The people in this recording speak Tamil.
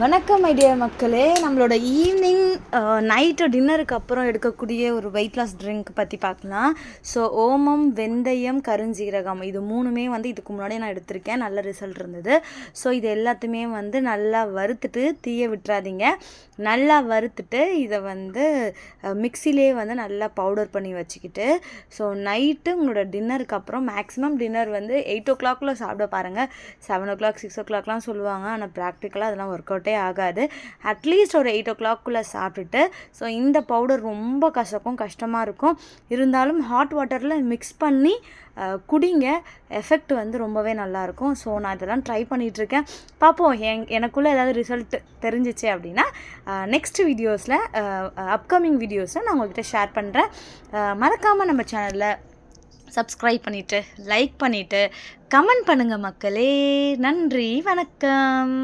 வணக்கம் ஐடியா மக்களே. நம்மளோட ஈவினிங் நைட்டு டின்னருக்கு அப்புறம் எடுக்கக்கூடிய ஒரு வெயிட் லாஸ் ட்ரிங்க் பற்றி பார்க்கலாம். ஸோ ஓமம் வெந்தயம் கருஞ்சீரகம் இது மூணுமே வந்து இதுக்கு முன்னாடி நான் எடுத்திருக்கேன். நல்ல ரிசல்ட் இருந்தது. ஸோ இது எல்லாத்தையுமே வந்து நல்லா வறுத்துட்டு தீய விட்டுறாதீங்க. நல்லா வறுத்துட்டு இதை வந்து uh, மிக்சிலே வந்து நல்லா பவுடர் பண்ணி வச்சுக்கிட்டு ஸோ நைட்டு உங்களோட டின்னருக்கு அப்புறம் மேக்ஸிமம் டின்னர் வந்து எயிட் ஓ கிளாக்குள்ளே சாப்பிட பாருங்கள் செவன் ஓ கிளாக் சிக்ஸ் ஓ கிளாக்லாம் சொல்லுவாங்க. ஆனால் ப்ராக்டிக்கலாக அதெல்லாம் ஒர்க் அவுட் அவுட்டே ஆகாது. அட்லீஸ்ட் ஒரு எயிட் ஓ கிளாக்குள்ளே சாப்பிட்டுட்டு ஸோ இந்த பவுடர் ரொம்ப கசக்கும் கஷ்டமாக இருக்கும். இருந்தாலும் ஹாட் வாட்டரில் மிக்ஸ் பண்ணி குடிங்க. எஃபெக்ட் வந்து ரொம்பவே நல்லாயிருக்கும் ஸோ நான் இதெல்லாம் ட்ரை பண்ணிகிட்ருக்கேன் பார்ப்போம் என் எனக்குள்ளே ஏதாவது ரிசல்ட் தெரிஞ்சிச்சு அப்படின்னா நெக்ஸ்ட் வீடியோஸில் அப்கமிங் வீடியோஸில் நான் உங்கள்கிட்ட ஷேர் பண்ணுறேன் மறக்காமல் நம்ம சேனலில் சப்ஸ்கிரைப் பண்ணிவிட்டு லைக் பண்ணிவிட்டு கமெண்ட் பண்ணுங்கள் மக்களே. நன்றி. வணக்கம்.